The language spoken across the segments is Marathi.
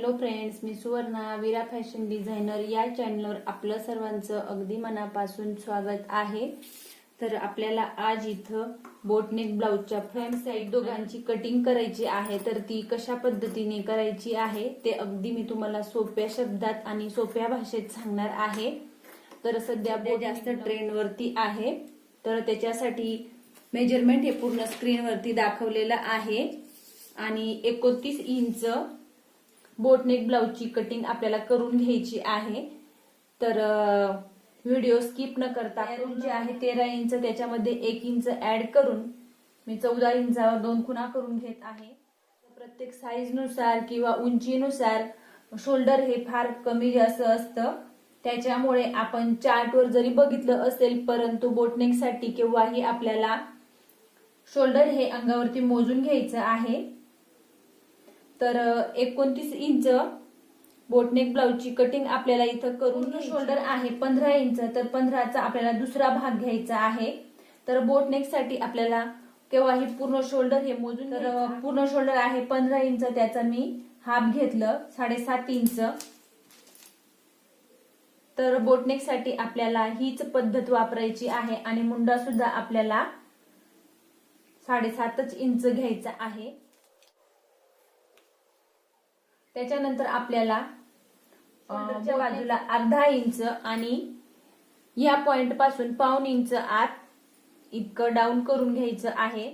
हॅलो फ्रेंड्स मी सुवर्णा विरा फॅशन डिझायनर या चॅनलवर आपलं सर्वांचं अगदी मनापासून स्वागत आहे. तर आपल्याला आज इथं बोटनेक ब्लाऊजच्या फ्रंट साईड दोघांची कटिंग करायची आहे. तर ती कशा पद्धतीने करायची आहे ते अगदी मी तुम्हाला सोप्या शब्दात आणि सोप्या भाषेत सांगणार आहे. तर सध्या जास्त ट्रेंडवरती आहे. तर त्याच्यासाठी मेजरमेंट हे पूर्ण स्क्रीनवरती दाखवलेलं आहे. आणि एकोणतीस इंच बोटनेक ब्लाऊजची कटिंग आपल्याला करून घ्यायची आहे. तर व्हिडिओ स्किप न करता जे आहे तेरा इंच त्याच्यामध्ये एक इंच ऍड करून मी चौदा इंचावर दोन खुणा करून घेत आहे. प्रत्येक साईजनुसार किंवा उंचीनुसार शोल्डर हे फार कमी जास्त असतं. त्याच्यामुळे आपण चार्टवर जरी बघितलं असेल परंतु बोटनेकसाठी केव्हाही आपल्याला शोल्डर हे अंगावरती मोजून घ्यायचं आहे. तर एकोणतीस इंच बोटनेक ब्लाऊजची कटिंग आपल्याला इथं करून शोल्डर आहे पंधरा इंच. तर पंधराचा आपल्याला दुसरा भाग घ्यायचा आहे. तर बोटनेकसाठी आपल्याला केव्हाही पूर्ण शोल्डर हे मोजून तर पूर्ण शोल्डर आहे पंधरा इंच. त्याचा मी हाफ घेतलं साडेसात इंच. तर बोटनेकसाठी आपल्याला हीच पद्धत वापरायची आहे आणि मुंडा सुद्धा आपल्याला साडेसातच इंच घ्यायचा आहे. त्याच्यानंतर आपल्याला शोल्डरच्या बाजूला अर्धा इंच आणि या पॉइंटपासून पाऊन इंच आत इतकं डाऊन करून घ्यायचं आहे.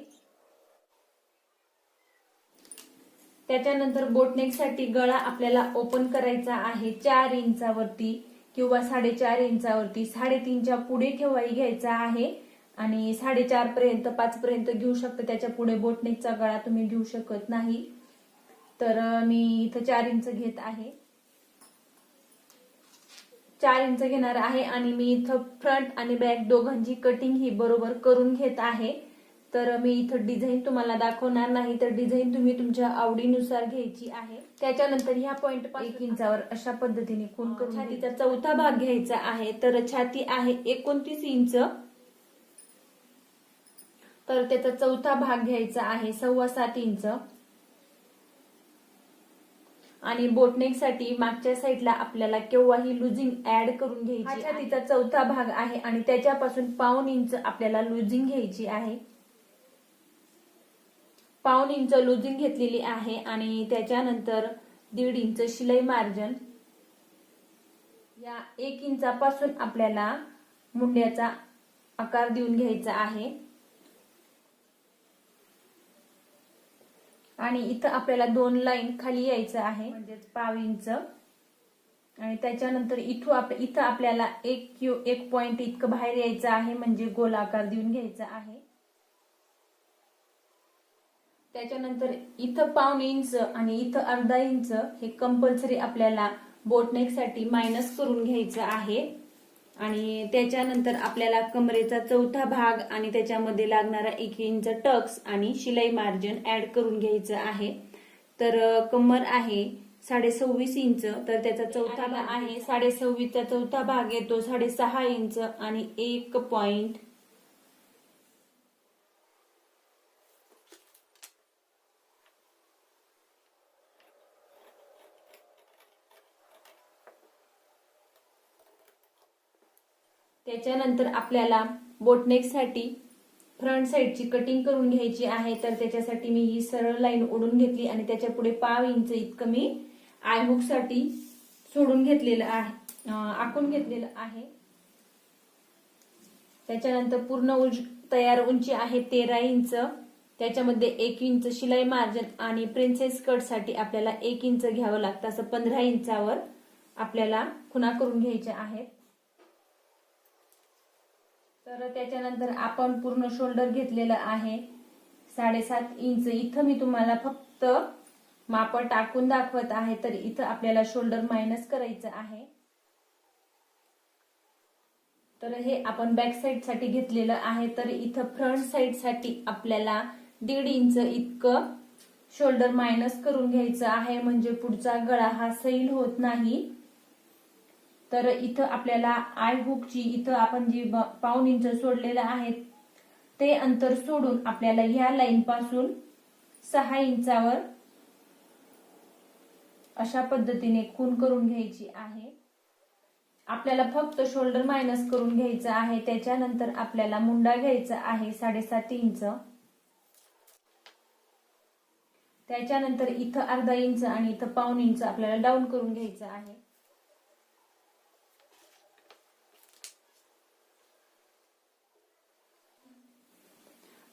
त्याच्यानंतर बोटनेकसाठी गळा आपल्याला ओपन करायचा आहे. चार इंचावरती किंवा साडेचार इंचावरती साडेतीनच्या पुढे ठेवाई घ्यायचा आहे. आणि साडेचार पर्यंत पाच पर्यंत घेऊ शकता. त्याच्या पुढे बोटनेकचा गळा तुम्ही घेऊ शकत नाही. तर मी इथं चार इंच घेत आहे. चार इंच घेणार आहे आणि मी इथं फ्रंट आणि बॅक दोघांची कटिंग ही बरोबर करून घेत आहे. तर मी इथं डिझाईन तुम्हाला दाखवणार नाही तर डिझाईन तुम्ही तुमच्या आवडीनुसार घ्यायची आहे. त्याच्यानंतर ह्या पॉइंट एक इंचावर अशा पद्धतीने खून करून छातीचा चौथा भाग घ्यायचा आहे. तर छाती आहे एकोणतीस इंच. तर त्याचा चौथा भाग घ्यायचा आहे सव्वा सात इंच. आणि बोटनेकसाठी मागच्या साईडला आपल्याला केव्हाही लुझिंग ऍड करून घ्यायची छातीचा चौथा भाग आहे आणि त्याच्यापासून पाऊन इंच आपल्याला लुझिंग घ्यायची आहे. पाऊन इंच लुझिंग घेतलेली आहे आणि त्याच्यानंतर दीड इंच शिलाई मार्जन या एक इंचापासून आपल्याला मुंड्याचा आकार देऊन घ्यायचा आहे. आणि इथं आपल्याला दोन लाईन खाली यायचं आहे. म्हणजेच पाव इंच. आणि त्याच्यानंतर इथू आप इथं आपल्याला एक क्यू एक पॉइंट इतकं बाहेर यायचं आहे म्हणजे गोल आकार देऊन घ्यायचा आहे. त्याच्यानंतर इथं पाऊन इंच आणि इथं अर्धा इंच हे कंपल्सरी आपल्याला बोटनेकसाठी मायनस करून घ्यायचं आहे. आणि त्याच्यानंतर आपल्याला कमरेचा चौथा भाग आणि त्याच्यामध्ये लागणारा एक इंच टक्स आणि शिलाई मार्जिन ऍड करून घ्यायचं आहे. तर कमर आहे साडे सव्वीस इंच तर त्याचा चौथा भाग आहे साडे सव्वीसचा चौथा भाग येतो साडेसहा इंच आणि एक पॉइंट त्याच्यानंतर आपल्याला बोटनेकसाठी फ्रंट साईडची कटिंग करून घ्यायची आहे तर त्याच्यासाठी मी ही सरळ लाईन ओढून घेतली आणि त्याच्या पुढे पाव इंच इतकं मी आयहुकसाठी सोडून घेतलेलं आहे आखून घेतलेलं आहे. त्याच्यानंतर पूर्ण उंच तयार उंची आहे तेरा इंच. त्याच्यामध्ये एक इंच शिलाई मार्जिन आणि प्रिन्सेस कटसाठी आपल्याला एक इंच घ्यावं लागतं असं पंधरा इंचावर आपल्याला खुणा करून घ्यायच्या आहेत. तर त्याच्यानंतर आपण पूर्ण शोल्डर घेतलेलं आहे. साडेसात इंच. इथं मी तुम्हाला फक्त माप टाकून दाखवत आहे तर इथं आपल्याला शोल्डर मायनस करायचं आहे. तर हे आपण बॅक साईडसाठी घेतलेलं आहे. तर इथं फ्रंट साइडसाठी आपल्याला दीड इंच इतकं शोल्डर मायनस करून घ्यायचं आहे. म्हणजे पुढचा गळा हा सैल होत नाही. तर इथं आपल्याला आय हुकची इथं आपण जी पाऊन इंच सोडलेलं आहे ते अंतर सोडून आपल्याला ह्या लाईन पासून सहा इंचावर अशा पद्धतीने खून करून घ्यायची आहे. आपल्याला फक्त शोल्डर मायनस करून घ्यायचं आहे त्याच्यानंतर आपल्याला मुंडा घ्यायचा आहे साडेसात इंच. त्याच्यानंतर इथं अर्धा इंच आणि इथं पाऊन इंच आपल्याला डाऊन करून घ्यायचं आहे.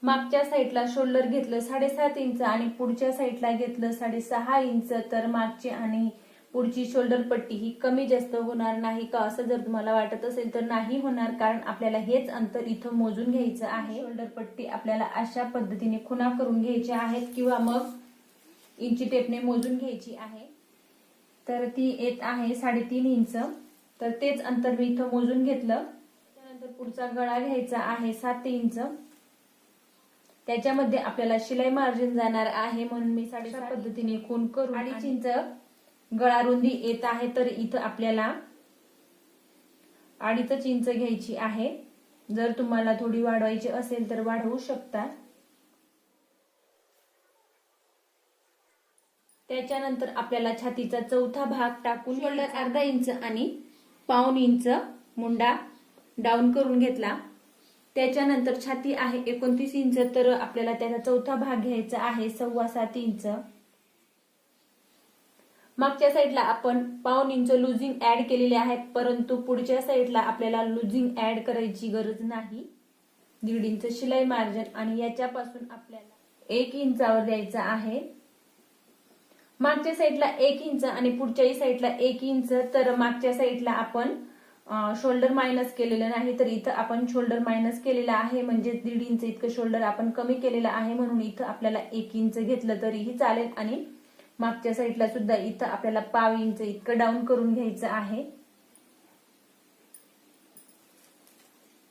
मागच्या साईडला शोल्डर घेतलं साडेसात इंच आणि पुढच्या साईडला घेतलं साडेसहा इंच तर मागची आणि पुढची शोल्डर पट्टी ही कमी जास्त होणार नाही का असं जर तुम्हाला वाटत असेल तर नाही होणार कारण आपल्याला हेच अंतर इथं मोजून घ्यायचं आहे. शोल्डर पट्टी आपल्याला अशा पद्धतीने खुणा करून घ्यायच्या आहेत किंवा मग इंची टेपने मोजून घ्यायची आहे. तर ती येत आहे साडेतीन इंच. तर तेच अंतर मी इथं मोजून घेतलं. त्यानंतर पुढचा गळा घ्यायचा आहे सात इंच. त्याच्यामध्ये आपल्याला शिलाई मार्जिन जाणार आहे म्हणून मी साडेसात पद्धतीने खून करून अडीच इंच गळा रुंदी येत आहे तर इथं आपल्याला अडीचच इंच घ्यायची आहे. जर तुम्हाला थोडी वाढवायची असेल तर वाढवू शकता. त्याच्यानंतर आपल्याला छातीचा चौथा भाग टाकून शोल्डर अर्धा इंच आणि पाऊन इंच मुंडा डाऊन करून घेतला. त्याच्यानंतर छाती आहे एकोणतीस इंच तर आपल्याला त्याचा चौथा भाग घ्यायचा आहे सव्वा सात इंच. मागच्या साईडला आपण पाऊन इंच लुझिंग ऍड केलेले आहे परंतु पुढच्या साईडला आपल्याला लुझिंग ऍड करायची गरज नाही. दीड इंच शिलाई मार्जिन आणि याच्यापासून आपल्याला एक इंचावर द्यायचा आहे. मागच्या साईडला एक इंच आणि पुढच्याही साईडला एक इंच तर मागच्या साईडला आपण शोल्डर मायनस केलेलं नाही तर इथं आपण शोल्डर मायनस केलेलं आहे म्हणजे दीड इंच इतकं शोल्डर आपण कमी केलेलं आहे म्हणून इथं आपल्याला एक इंच घेतलं तरीही चालेल. आणि मागच्या साईडला सुद्धा इथं आपल्याला पाव इंच इतकं डाऊन करून घ्यायचं आहे.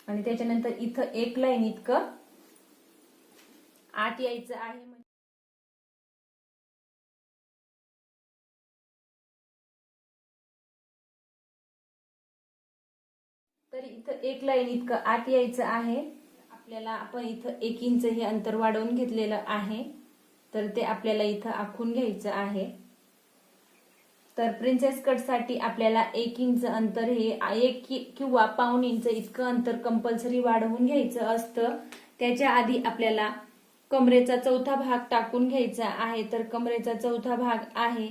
आणि त्याच्यानंतर इथं एक लाईन इतकं आत यायचं आहे म्हणजे तर इथं एक लाईन इतकं आत यायचं आहे. आपल्याला आपण इथं एक इंच हे अंतर वाढवून घेतलेलं आहे. तर ते आपल्याला इथं आखून घ्यायचं आहे. तर प्रिन्सेस कटसाठी आपल्याला एक इंच अंतर हे एक किंवा पाऊन इंच इतकं अंतर कंपल्सरी वाढवून घ्यायचं असतं. त्याच्या आधी आपल्याला कमरेचा चौथा भाग टाकून घ्यायचा आहे. तर कमरेचा चौथा भाग आहे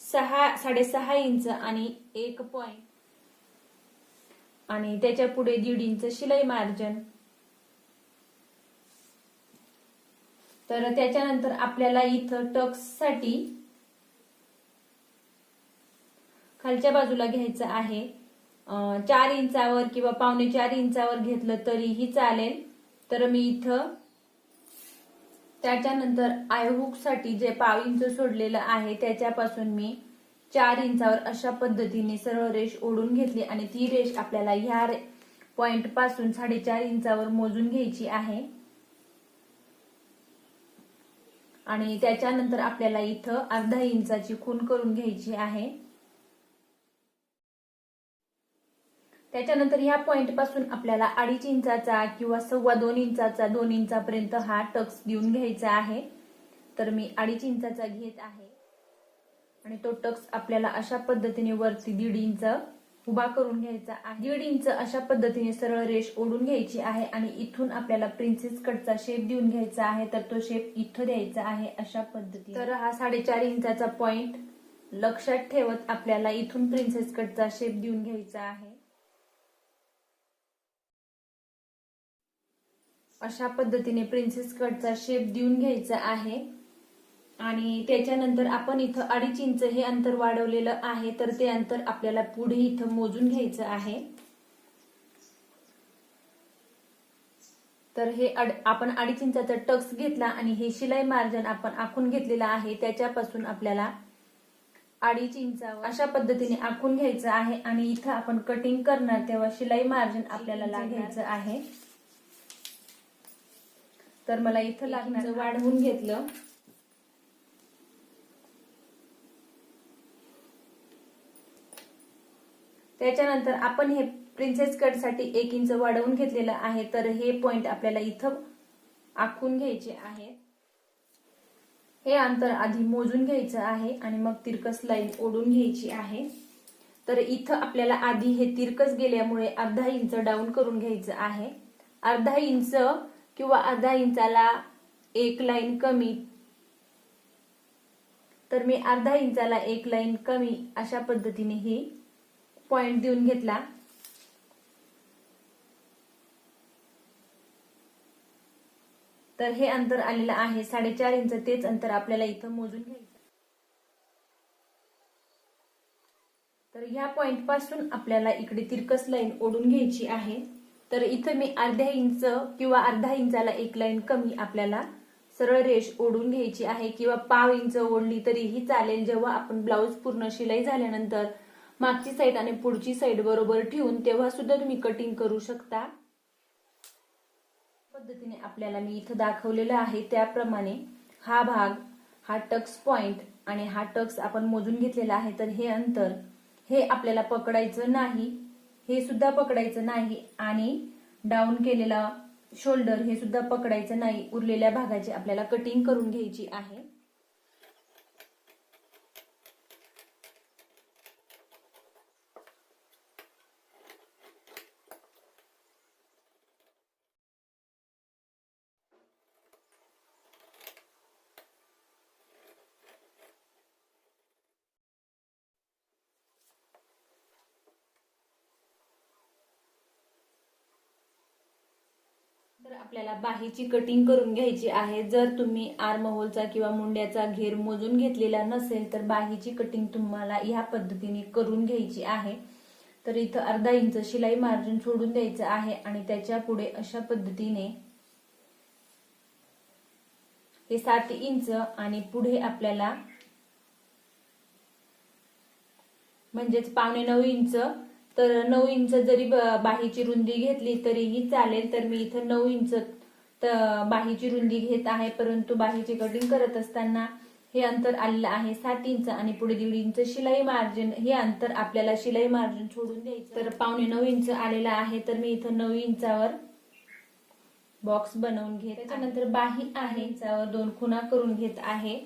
सहा साडेसहा इंच आणि एक पॉईंट आणि त्याच्या पुढे दीड इंच शिलाई मार्जन. तर त्याच्यानंतर आपल्याला इथं टक्ससाठी खालच्या बाजूला घ्यायचं आहे. चार इंचावर किंवा पावणे चार इंचावर घेतलं तरीही चालेल. तर मी इथं त्याच्यानंतर आयहुकसाठी जे पाव इंच सोडलेलं आहे त्याच्यापासून मी चार इंचावर अशा पद्धतीने सरळ रेष ओढून घेतली आणि ती रेष आपल्याला ह्या पॉइंटपासून साडेचार इंचावर मोजून घ्यायची आहे. आणि त्याच्यानंतर आपल्याला इथं अर्धा इंचाची खून करून घ्यायची आहे. त्याच्यानंतर ह्या पॉइंटपासून आपल्याला अडीच इंचाचा किंवा सव्वा दोन इंचाचा दोन इंचापर्यंत हा टक्स देऊन घ्यायचा आहे. तर मी अडीच इंचाचा घेत आहे. आणि तो टक्स आपल्याला अशा पद्धतीने वरती दीड इंच उभा करून घ्यायचा आहे. दीड इंच अशा पद्धतीने सरळ रेष ओढून घ्यायची आहे आणि इथून आपल्याला प्रिन्सेस कटचा शेप देऊन घ्यायचा आहे. तर तो शेप इथं द्यायचा आहे अशा पद्धतीने. तर हा साडेचार इंचाचा पॉइंट लक्षात ठेवत आपल्याला इथून प्रिन्सेस कटचा शेप देऊन घ्यायचा आहे. अशा पद्धतीने प्रिन्सेस कटचा शेप देऊन घ्यायचा आहे. आणि त्याच्यानंतर आपण इथं अडीच इंच हे अंतर वाढवलेलं आहे तर ते अंतर आपल्याला पुढे इथं मोजून घ्यायचं आहे. तर हे आपण अडीच इंचाचा टक्स घेतला आणि हे शिलाई मार्जन आपण आखून घेतलेलं आहे. त्याच्यापासून आपल्याला अडीच इंचावर अशा पद्धतीने आखून घ्यायचं आहे आणि इथं आपण कटिंग करणार तेव्हा शिलाई मार्जिन आपल्याला लागायचं आहे. तर मला इथं लागणार वाढवून घेतलं. त्याच्यानंतर आपण हे प्रिन्सेस कटसाठी एक इंच वाढवून घेतलेलं आहे. तर हे पॉइंट आपल्याला इथं आखून घ्यायचे आहे. हे अंतर आधी मोजून घ्यायचं आहे आणि मग तिरकस लाईन ओढून घ्यायची आहे. तर इथं आपल्याला आधी हे तिरकस गेल्यामुळे अर्धा इंच डाऊन करून घ्यायचं आहे. अर्धा इंच किंवा अर्धा इंचाला एक लाईन कमी. तर मी अर्धा इंचाला एक लाईन कमी अशा पद्धतीने ही पॉइंट देऊन घेतला. तर हे अंतर आलेलं आहे. साडेचार इंच तेच अंतर आपल्याला इथं मोजून घ्यायचं. तर ह्या पॉइंटपासून आपल्याला इकडे तिरकस लाईन ओढून घ्यायची आहे. तर इथं मी अर्ध्या इंच किंवा अर्धा इंचाला एक लाईन कमी आपल्याला सरळ रेष ओढून घ्यायची आहे. किंवा पाव इंच ओढली तरीही चालेल. जेव्हा आपण ब्लाऊज पूर्ण शिलाई झाल्यानंतर मागची साईड आणि पुढची साईड बरोबर ठेवून तेव्हा सुद्धा तुम्ही कटिंग करू शकता. पद्धतीने आपल्याला मी इथं दाखवलेलं आहे त्याप्रमाणे हा भाग हा टक्स पॉइंट आणि हा टक्स आपण मोजून घेतलेला आहे. तर हे अंतर हे आपल्याला पकडायचं नाही हे सुद्धा पकडायचं नाही आणि डाऊन केलेला शोल्डर हे सुद्धा पकडायचं नाही. उरलेल्या भागाची आपल्याला कटिंग करून घ्यायची आहे तर आपल्याला बाहीची कटिंग करून घ्यायची आहे. जर तुम्ही आर्म होलचा किंवा मुंड्याचा घेर मोजून घेतलेला नसेल तर बाहीची कटिंग तुम्हाला ह्या पद्धतीने करून घ्यायची आहे. तर इथं अर्धा इंच शिलाई मार्जिन सोडून द्यायचं आहे आणि त्याच्या पुढे अशा पद्धतीने हे सात इंच आणि पुढे आपल्याला म्हणजेच पावणे नऊ इंच तर नऊ इंच जरी बाहीची रुंदी घेतली तरीही चालेल तर मी इथं नऊ इंच बाहीची रुंदी घेत आहे. परंतु बाहीची कटिंग करत असताना हे अंतर आलेलं आहे सात इंच आणि पुढे दीड इंच शिलाई मार्जिन हे अंतर आपल्याला शिलाई मार्जिन सोडून द्यायचं. तर पावणे नऊ इंच आलेलं आहे तर मी इथं नऊ इंचावर बॉक्स बनवून घेत त्याच्यानंतर बाही आहे इंचावर दोन खुणा करून घेत आहे.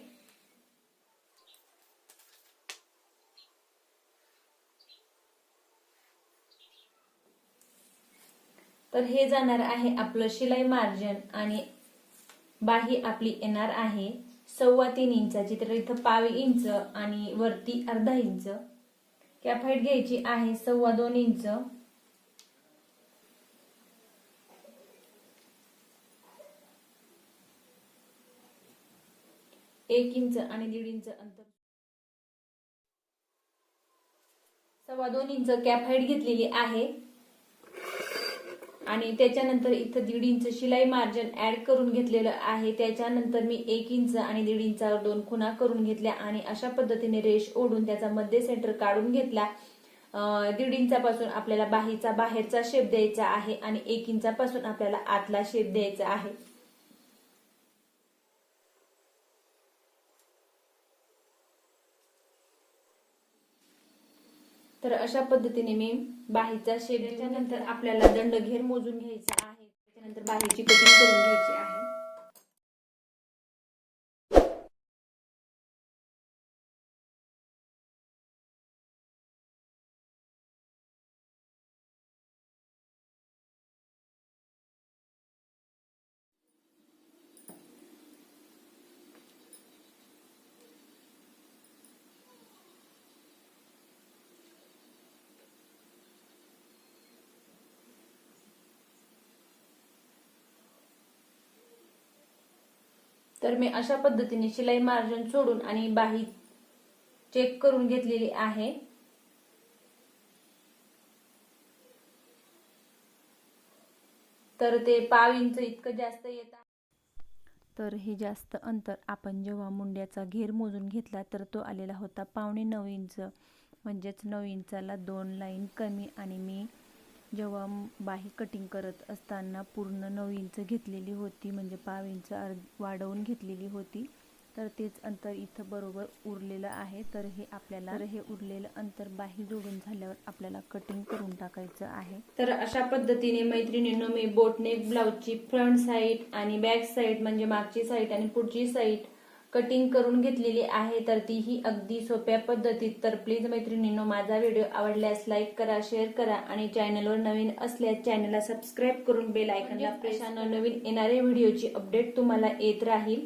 तर हे जाणार आहे आपलं शिलाई मार्जिन आणि बाही आपली येणार आहे सव्वा तीन इंचाची तर इथं पाव इंच आणि वरती अर्धा इंच. कॅप हाईट घ्यायची आहे सव्वा दोन इंच. एक इंच आणि दीड इंच अंतर. सव्वा दोन इंच कॅप हाईट घेतलेली आहे. आणि त्याच्यानंतर इथं दीड इंच शिलाई मार्जिन ऍड करून घेतलेलं आहे. त्याच्यानंतर मी एक इंच आणि दीड इंचावर दोन खुणा करून घेतल्या आणि अशा पद्धतीने रेष ओढून त्याचा मध्य सेंटर काढून घेतला. दीड इंचापासून आपल्याला बाहीचा बाहेरचा शेप द्यायचा आहे आणि एक इंचापासून आपल्याला आतला शेप द्यायचा आहे. अशा पद्धतीने मी बाहीचा शेप त्याच्यानंतर आपल्याला दंड घेर मोजून घ्यायचा आहे. त्याच्यानंतर बाहीची कटिंग करून घ्यायची आहे. तर मी अशा पद्धतीने शिलाई मार्जिन सोडून आणि बाही चेक करून घेतलेली आहे. तर ते पाव इंच इतकं जास्त येत तर हे जास्त अंतर आपण जेव्हा मुंड्याचा घेर मोजून घेतला तर तो आलेला होता पावणे नऊ इंच. म्हणजेच नऊ इंचाला दोन लाईन कमी आणि मी जेव्हा बाही कटिंग करत असताना पूर्ण नऊ इंच घेतलेली होती म्हणजे पाव इंच अर्ध वाढवून घेतलेली होती तर तेच अंतर इथं बरोबर उरलेलं आहे. तर हे आपल्याला हे उरलेलं अंतर बाही जोडून झाल्यावर आपल्याला कटिंग करून टाकायचं आहे. तर अशा पद्धतीने मैत्रिणींनो मी बोटनेक ब्लाऊजची फ्रंट साईड आणि बॅक साईड म्हणजे मागची साईड आणि पुढची साईड कटिंग करून घेतलेली आहे तर तीही अगदी सोप्या पद्धतीत. तर प्लीज मैत्रिणींनो माझा व्हिडिओ आवडल्यास लाईक करा शेअर करा आणि चॅनलवर नवीन असल्यास चॅनलला सबस्क्राईब करून बेल आयकनला प्रेस नवीन येणाऱ्या व्हिडिओची अपडेट तुम्हाला येत राहील.